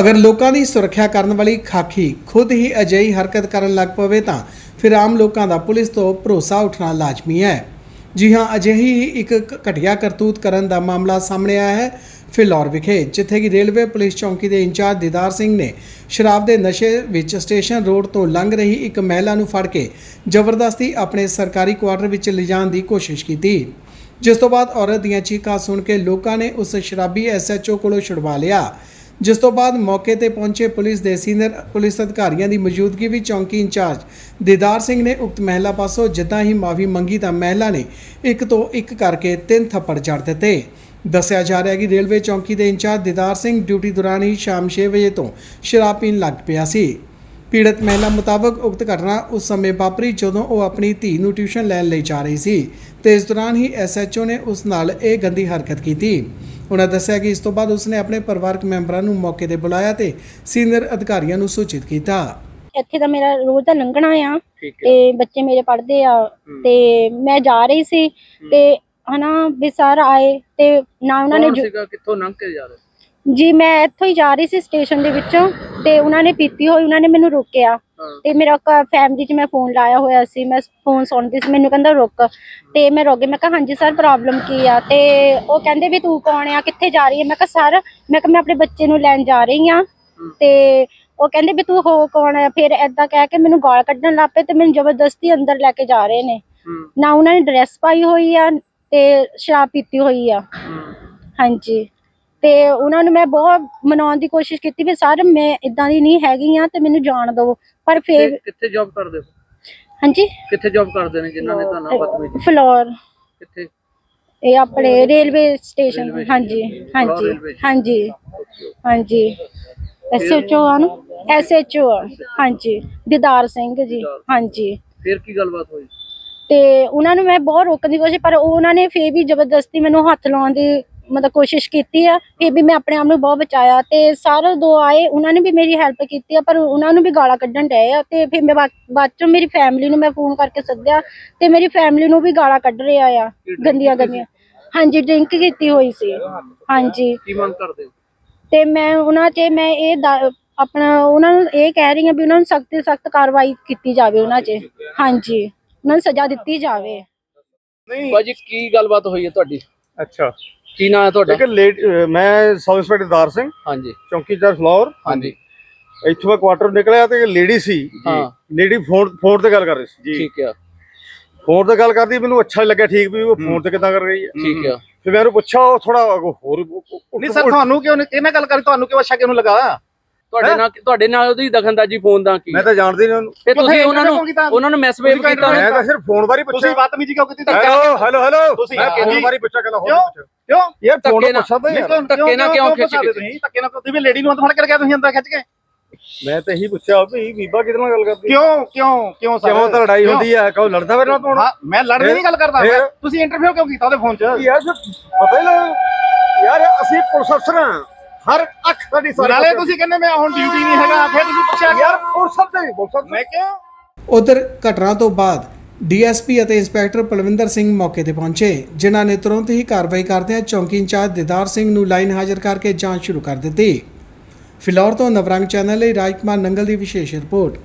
ਅਗਰ ਲੋਕਾਂ ਦੀ ਸੁਰੱਖਿਆ ਕਰਨ ਵਾਲੀ ਖਾਕੀ ਖੁਦ ਹੀ ਅਜਿਹੀ ਹਰਕਤ ਕਰਨ ਲੱਗ ਪਵੇ ਤਾਂ ਫਿਰ ਆਮ ਲੋਕਾਂ ਦਾ ਪੁਲਿਸ ਤੋਂ ਭਰੋਸਾ ਉੱਠਣਾ ਲਾਜ਼ਮੀ ਹੈ। ਜੀ ਹਾਂ, ਅਜਿਹੀ ਹੀ ਇੱਕ ਕ- ਘਟੀਆ ਕਰਤੂਤ ਕਰਨ ਦਾ ਮਾਮਲਾ ਸਾਹਮਣੇ ਆਇਆ ਹੈ। ਫਿਲੌਰ ਵਿਖੇ ਜਿੱਥੇ ਕਿ ਰੇਲਵੇ ਪੁਲਿਸ ਚੌਂਕੀ ਦੇ ਇੰਚਾਰਜ ਦੀਦਾਰ ਸਿੰਘ ਨੇ ਸ਼ਰਾਬ ਦੇ ਨਸ਼ੇ ਵਿੱਚ ਸਟੇਸ਼ਨ ਰੋਡ ਤੋਂ ਲੰਘ ਰਹੀ ਇੱਕ ਮਹਿਲਾ ਨੂੰ ਫੜ ਕੇ ਜ਼ਬਰਦਸਤੀ ਆਪਣੇ ਸਰਕਾਰੀ ਕੁਆਟਰ ਵਿੱਚ ਲਿਜਾਣ ਦੀ ਕੋਸ਼ਿਸ਼ ਕੀਤੀ। ਜਿਸ ਤੋਂ ਬਾਅਦ ਔਰਤ ਦੀਆਂ ਚੀਕਾਂ ਸੁਣ ਕੇ ਲੋਕਾਂ ਨੇ ਉਸ ਸ਼ਰਾਬੀ ਐਸਐਚਓ ਕੋਲੋਂ ਛੁਡਵਾ ਲਿਆ। ਜਿਸ ਤੋਂ ਬਾਅਦ ਮੌਕੇ ਤੇ ਪਹੁੰਚੇ ਪੁਲਿਸ ਦੇ ਸੀਨੀਅਰ ਪੁਲਿਸ ਅਧਿਕਾਰੀਆਂ ਦੀ ਮੌਜੂਦਗੀ ਵਿੱਚ ਚੌਂਕੀ ਇੰਚਾਰਜ ਦੀਦਾਰ ਸਿੰਘ ਨੇ ਉਕਤ ਮਹਿਲਾ ਪਾਸੋਂ ਜਿੱਦਾਂ ਹੀ ਮਾਫੀ ਮੰਗੀ ਤਾਂ ਮਹਿਲਾ ਨੇ ਇੱਕ ਤੋਂ ਇੱਕ ਕਰਕੇ ਤਿੰਨ ਥੱਪੜ ਜੜ ਦਿੱਤੇ। ਦੱਸਿਆ ਜਾ ਰਿਹਾ ਹੈ ਕਿ ਰੇਲਵੇ ਚੌਂਕੀ ਦੇ ਇੰਚਾਰਜ ਦੀਦਾਰ ਸਿੰਘ ਡਿਊਟੀ ਦੌਰਾਨ ਹੀ ਸ਼ਾਮ 6 ਵਜੇ ਤੋਂ ਸ਼ਰਾਬ ਪੀਣ ਲੱਗ ਪਿਆ ਸੀ। ਪੀੜਤ ਮਹਿਲਾ ਮੁਤਾਬਕ ਉਕਤ ਘਟਨਾ ਉਸ ਸਮੇਂ ਵਾਪਰੀ ਜਦੋਂ ਉਹ ਆਪਣੀ ਧੀ ਨੂੰ ਟਿਊਸ਼ਨ ਲੈਣ ਲਈ ਜਾ ਰਹੀ ਸੀ ਤੇ ਇਸ ਦੌਰਾਨ ਹੀ ਐਸਐਚਓ ਨੇ ਉਸ ਨਾਲ ਇਹ ਗੰਦੀ ਹਰਕਤ ਕੀਤੀ। ਉਹਨਾਂ ਦੱਸਿਆ ਕਿ ਇਸ ਤੋਂ ਬਾਅਦ ਉਸਨੇ ਆਪਣੇ ਪਰਿਵਾਰਕ ਮੈਂਬਰਾਂ ਨੂੰ ਮੌਕੇ ਤੇ ਬੁਲਾਇਆ ਤੇ ਸੀਨੀਅਰ ਅਧਿਕਾਰੀਆਂ ਨੂੰ ਸੂਚਿਤ ਕੀਤਾ। ਇੱਥੇ ਤਾਂ ਮੇਰਾ ਰੋਜ਼ ਦਾ ਲੰਘਣਾ ਆ ਤੇ ਬੱਚੇ ਮੇਰੇ ਪੜ੍ਹਦੇ ਆ ਤੇ ਮੈਂ ਜਾ ਰਹੀ ਸੀ ਤੇ ਹਨਾ ਵੀ ਸਰ ਆਏ ਤੇ ਨਾ ਉਹਨਾਂ ਨੇ ਜੋ- ਸੀਗਾ? ਕਿੱਥੋਂ ਲੰਘ ਕੇ ਜਾ ਰਹੇ? ਜੀ ਮੈਂ ਇੱਥੋਂ ਹੀ ਜਾ ਰਹੀ ਸੀ ਸਟੇਸ਼ਨ ਦੇ ਵਿੱਚੋਂ ਤੇ ਉਹਨਾਂ ਨੇ ਪੀਤੀ ਹੋਈ ਉਹਨਾਂ ਨੇ ਮੈਨੂੰ ਰੋਕਿਆ। ਤੇ ਮੇਰਾ ਫੈਮਿਲੀ 'ਚ ਮੈਂ ਫੋਨ ਲਾਇਆ ਹੋਇਆ ਸੀ ਮੈਂ ਫੋਨ ਸੁਣਦੀ ਸੀ ਮੈਨੂੰ ਕਹਿੰਦਾ ਰੁਕ। ਤੇ ਮੈਂ ਰੁਕ ਗਈ ਮੈਂ ਕਿਹਾ ਹਾਂਜੀ ਸਰ ਪ੍ਰੋਬਲਮ ਕੀ ਆ? ਤੇ ਉਹ ਕਹਿੰਦੇ ਵੀ ਤੂੰ ਕੌਣ ਆ ਕਿੱਥੇ ਜਾ ਰਹੀ ਹੈ ਮੈਂ ਕਿਹਾ ਸਰ ਮੈਂ ਕਿਹਾ ਮੈਂ ਆਪਣੇ ਬੱਚੇ ਨੂੰ ਲੈਣ ਜਾ ਰਹੀ ਆ। ਤੇ ਉਹ ਕਹਿੰਦੇ ਵੀ ਤੂੰ ਹੋ ਕੌਣ ਆ? ਫਿਰ ਐਦਾਂ ਕਹਿ ਕੇ ਮੈਨੂੰ ਗਾਲ ਕੱਢਣ ਲੱਗ ਪਏ ਤੇ ਮੈਨੂੰ ਜ਼ਬਰਦਸਤੀ ਅੰਦਰ ਲੈ ਕੇ ਜਾ ਰਹੇ ਨੇ। ਨਾ ਉਹਨਾਂ ਨੇ ਡਰੈਸ ਪਾਈ ਹੋਈ ਆ ਤੇ ਸ਼ਰਾਬ ਪੀਤੀ ਹੋਈ ਆ। ਹਾਂਜੀ। ਤੇ ਉਹਨਾਂ ਨੂੰ ਮੈਂ ਬਹੁਤ ਮਨਾਉਣ ਦੀ ਕੋਸ਼ਿਸ਼ ਕੀਤੀ ਵੀ ਸਰ ਮੈਂ ਇਦਾਂ ਦੀ ਨਹੀਂ ਹੈਗੀ ਆ ਤੇ ਮੈਨੂੰ ਜਾਣ ਦਿਓ। ਪਰ ਫਿਰ ਕਿੱਥੇ ਜੌਬ ਕਰਦੇ ਹੋ? ਹਾਂਜੀ? ਕਿੱਥੇ ਜੌਬ ਕਰਦੇ ਨੇ ਜਿਨ੍ਹਾਂ ਨੇ ਤੁਹਾਨੂੰ ਬਦਤਮੀਜ਼ੀ ਫਲੋਰ। ਕਿੱਥੇ? ਇਹ ਆਪਣੇ ਰੇਲਵੇ ਸਟੇਸ਼ਨ। ਹਾਂਜੀ ਹਾਂਜੀ। ਹਾਂਜੀ ਹਾਂਜੀ। ਐਸਐਚਓ ਆ ਨਾ? ਐਸਐਚਓ ਹਾਂਜੀ ਦੀਦਾਰ ਸਿੰਘ ਜੀ। ਹਾਂਜੀ। ਫਿਰ ਕੀ ਗੱਲਬਾਤ ਹੋਈ? ਤੇ ਉਹਨਾਂ ਨੂੰ ਮੈਂ ਬਹੁਤ ਰੋਕਣ ਦੀ ਕੋਸ਼ਿਸ਼ ਪਰ ਉਹ ਉਹਨਾਂ ਨੇ ਫੇਰ ਵੀ ਜ਼ਬਰਦਸਤੀ ਮੈਨੂੰ ਹੱਥ ਲਾਉਣ ਦੀ ਮਤਲਬ ਕੋਸ਼ਿਸ਼ ਕੀਤੀ ਆ ਫੇਰ ਵੀ ਮੈਂ ਆਪਣੇ ਆਪ ਨੂੰ ਬਹੁਤ ਬਚਾਇਆ ਤੇ ਸਾਰੇ ਦੋ ਆਏ ਉਹਨਾਂ ਨੇ ਵੀ ਮੇਰੀ ਹੈਲਪ ਕੀਤੀ ਆ ਪਰ ਉਹਨਾਂ ਨੂੰ ਵੀ ਗਾਲਾਂ ਕੱਢਣ ਡਏ ਆ ਤੇ ਫਿਰ ਮੈਂ ਬਾ- ਬਾਅਦ ਚੋਂ ਮੇਰੀ ਫੈਮਿਲੀ ਨੂੰ ਮੈਂ ਫੋਨ ਕਰਕੇ ਸੱਦਿਆ ਤੇ ਮੇਰੀ ਫੈਮਿਲੀ ਨੂੰ ਵੀ ਗਾਲਾਂ ਕੱਢ ਰਿਹਾ ਆ ਗੰਦੀਆਂ ਗੰਦੀਆਂ। ਹਾਂਜੀ ਡਰਿੰਕ ਕੀਤੀ ਹੋਈ ਸੀ। ਹਾਂਜੀ। ਕੀ ਮੰਗ ਕਰਦੇ ਹੋ? ਤੇ ਮੈਂ ਉਹਨਾਂ 'ਚ ਮੈਂ ਇਹ ਦਾ- ਆਪਣਾ ਉਹਨਾਂ ਨੂੰ ਇਹ ਕਹਿ ਰਹੀ ਹਾਂ ਵੀ ਉਹਨਾਂ ਨੂੰ ਸਖਤ ਸਖਤ ਕਾਰਵਾਈ ਕੀਤੀ ਜਾਵੇ ਉਹਨਾਂ 'ਚ ਹਾਂਜੀ ਉਹਨਾਂ ਨੂੰ ਸਜ਼ਾ ਦਿੱਤੀ ਜਾਵੇ। ਭਾਜੀ ਕੀ ਗੱਲਬਾਤ ਹੋਈ ਹੈ ਤੁਹਾਡੀ? ਅੱਛਾ। ਕੀ ਨਾਂ ਹੈ ਤੁਹਾਡਾ? ਇੱਕ ਲੇਟ ਅਹ ਮੈਂ ਸਬ ਇੰਸਪੈਕਟਰ ਦਾਰ ਸਿੰਘ ਹਾਂਜੀ। ਚੌਂਕੀਦਾਰ ਫਲੋਰ ਹਾਂਜੀ। ਇੱਥੋਂ ਮੈਂ ਕੁਆਟਰ ਨਿਕਲਿਆ ਤੇ ਇੱਕ ਲੇਡੀ ਸੀ ਹਾਂ। ਲੇਡੀ ਫੋਨ ਫੋਨ ਤੇ ਗੱਲ ਕਰ ਰਹੀ ਸੀ ਜੀ। ਠੀਕ ਆ। ਫੋਨ ਤੇ ਗੱਲ ਕਰਦੀ ਮੈਨੂੰ ਅੱਛਾ ਲੱਗਿਆ ਠੀਕ ਵੀ ਉਹ ਫੋਨ ਤੇ ਕਿੱਦਾਂ ਕਰ ਰਹੀ ਹੈ। ਠੀਕ ਆ। ਫਿਰ ਮੈਂ ਉਹਨੂੰ ਪੁੱਛਿਆ ਉਹ ਥੋੜਾ ਹੋਰ ਨਹੀਂ ਸਰ ਤੁਹਾਨੂੰ ਕਿਉਂ ਨਹੀਂ ਕਿਹਨਾਂ ਗੱਲ ਕਰੀ ਤੁਹਾਨੂੰ ਕਿਉਂ ਅੱਛਾ ਕਿਉਂ ਲਗਾ? ਤੁਹਾਡੇ ਨਾਲ ਤੁਹਾਡੇ ਨਾਲ ਉਹਦੀ ਦਖਲਅੰਦਾਜ਼ੀ ਫੋਨ ਦਾ ਕੀ? ਮੈਂ ਤਾਂ ਜਾਣਦੀ ਨਹੀਂ ਉਹਨੂੰ। ਤੇ ਤੁਸੀਂ ਉਹਨਾਂ ਨੂੰ? ਉਹਨਾਂ ਨੂੰ ਮੈਸੇਜ ਤੁਸੀਂ ਕੀਤਾ ਮੈਂ ਤਾਂ ਸਿਰਫ ਫੋਨ ਬਾਰੇ ਤੁਸੀਂ ਪੁੱਛਿਆ ਬਦਤਮੀਜ਼ੀ ਕਿਉਂ ਕੀਤੀ? Hello hello hello. ਤੁਸੀਂ ਮੈਂ। ਫੋਨ ਬਾਰੇ ਪੁੱਛਿਆ ਕਹਿੰਦਾ ਹੋਰ ਕਿਉਂ? ਪੁੱਛਿਆ ਕਿਉਂ? ਯਾਰ ਫੋਨ ਧੱਕੇ ਕਿਉਂ ਧੱਕੇ ਨਾਲ ਕਿਉਂ ਖਿੱਚ ਕੇ? ਤੁਸੀਂ? ਧੱਕੇ ਨਾਲ ਤੁਸੀਂ ਵੀ ਲੇਡੀ ਨੂੰ ਹੱਥ ਫੜ ਕੇ ਰੱਖਿਆ ਤੁਸੀਂ ਅੰਦਰ ਖਿੱਚ ਕੇ ਮੈਂ ਤਾਂ ਇਹੀ ਪੁੱਛਿਆ ਵੀ ਬੀਬਾ ਕਿਹਦੇ ਨਾਲ ਗੱਲ ਕਰਦੀ ਕਿਉਂ ਕਿਉਂ ਕਿਉਂ ਸਰ? ਕਿਉਂ ਤਾਂ ਲੜਾਈ ਹੁੰਦੀ ਹੈ ਕਹੋ ਲੜਦਾ ਮੇਰੇ ਨਾਲ ਤੂੰ ਹਾਂ ਮੈਂ ਲੜਨ ਦੀ ਗੱਲ ਕਰਦਾ। ਤੁਸੀਂ ਇੰਟਰਵਿਊ ਕਿਉਂ ਕੀਤਾ ਉਹਦੇ ਫੋਨ 'ਚ? ਯਾਰ ਫਿਰ ਪਤਾ ਹੀ ਲੱਗ ਯਾਰ ਅਸੀਂ ਪੁਲਿਸ ਅਫਸਰ ਹਾਂ। ਹਰ ਅੱਖ ਸਾਡੀ ਸਾਰੀ ਨਾਲੇ ਤੁਸੀਂ ਕਹਿੰਦੇ ਮੈਂ ਹੁਣ ਡਿਊਟੀ ਨਹੀਂ ਹੈਗਾ ਫਿਰ ਤੁਸੀਂ ਪੁੱਛਿਆ ਯਾਰ ਪੁਲਿਸ ਅਫਸਰ ਪੁਲਿਸ ਮੈਂ ਕਿਉਂ? ਉਧਰ ਘਟਨਾ ਤੋਂ ਬਾਅਦ ਡੀਐਸਪੀ ਅਤੇ ਇੰਸਪੈਕਟਰ ਪਲਵਿੰਦਰ ਸਿੰਘ ਮੌਕੇ ਤੇ ਪਹੁੰਚੇ ਜਿਨ੍ਹਾਂ ਨੇ ਤੁਰੰਤ ਹੀ ਕਾਰਵਾਈ ਕਰਦਿਆਂ ਚੌਂਕੀ ਇੰਚਾਰਜ ਦੀਦਾਰ ਸਿੰਘ ਨੂੰ ਲਾਈਨ ਹਾਜ਼ਰ ਕਰਕੇ ਜਾਂਚ ਸ਼ੁਰੂ ਕਰ ਦਿੱਤੀ। ਫਿਲੌਰ ਤੋਂ ਨਵਰੰਗ ਚੈਨਲ ਲਈ ਰਾਜਕੁਮਾਰ ਨੰਗਲ ਦੀ ਵਿਸ਼ੇਸ਼ ਰਿਪੋਰਟ।